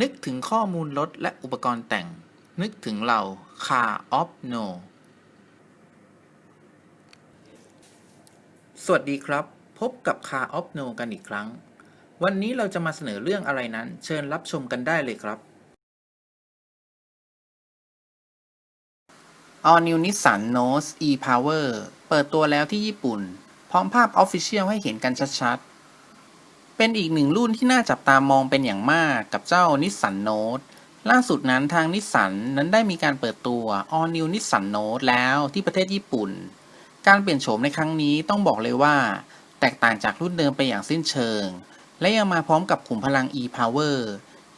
นึกถึงข้อมูลรถและอุปกรณ์แต่ง นึกถึงเรา Car of No สวัสดีครับ พบกับ Car of No กันอีกครั้ง วันนี้เราจะมาเสนอเรื่องอะไรนั้น เชิญรับชมกันได้เลยครับ All New Nissan Note e-Power เปิดตัวแล้วที่ญี่ปุ่น พร้อมภาพ Official ให้เห็นกันชัดๆ เป็นอีกหนึ่งรุ่นที่น่าจับตามองเป็นอย่างมากกับเจ้า Nissan Note ล่าสุดนั้นทางนิสสันนั้นได้มีการเปิดตัว All New Nissan Note แล้วที่ประเทศญี่ปุ่น การเปลี่ยนโฉมในครั้งนี้ต้องบอกเลยว่า แตกต่างจากรุ่นเดิมไปอย่างสิ้นเชิง และยังมาพร้อมกับขุมพลัง e-Power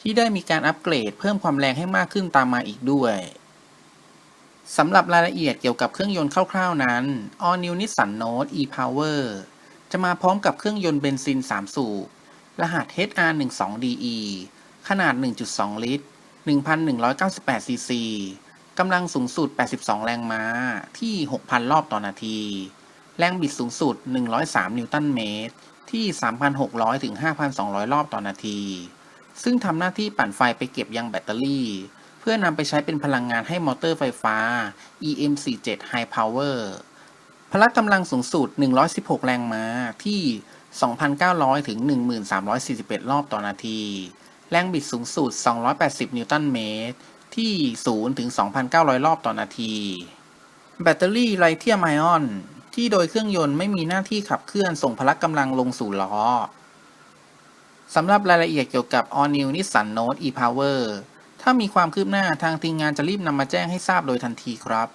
ที่ได้มีการอัปเกรดเพิ่มความแรงให้มากขึ้นตามมาอีกด้วยสำหรับรายละเอียดเกี่ยวกับเครื่องยนต์คร่าวๆนั้น All New Nissan Note e-Power จะมาพร้อมกับเครื่องยนต์เบนซิน 3 สูบ รหัส HR12DE ขนาด 1.2 ลิตร 1,198 ซีซี กำลังสูงสุด 82 แรงม้า ที่ 6,000 รอบต่อนาที แรงบิดสูงสุด 103 นิวตันเมตร ที่ 3,600 ถึง 5,200 รอบต่อนาที ซึ่งทำหน้าที่ปั่นไฟไปเก็บยังแบตเตอรี่ เพื่อนำไปใช้เป็นพลังงานให้มอเตอร์ไฟฟ้า EM47 High Power พละกำลังสูงสุด 116 แรงม้าที่ 2,900 ถึง 1,341 รอบต่อนาที แรงบิดสูงสุด 280 นิวตันเมตร ที่ 0 ถึง 2,900 รอบต่อนาที แบตเตอรี่ไลเทียมไอออน ที่โดยเครื่องยนต์ไม่มีหน้าที่ขับเคลื่อนส่งพละกำลังลงสู่ล้อสำหรับรายละเอียดเกี่ยวกับ All New Nissan Note e-Power ถ้ามีความคืบหน้าทางทีมงานจะรีบนำมาแจ้งให้ทราบโดยทันทีครับ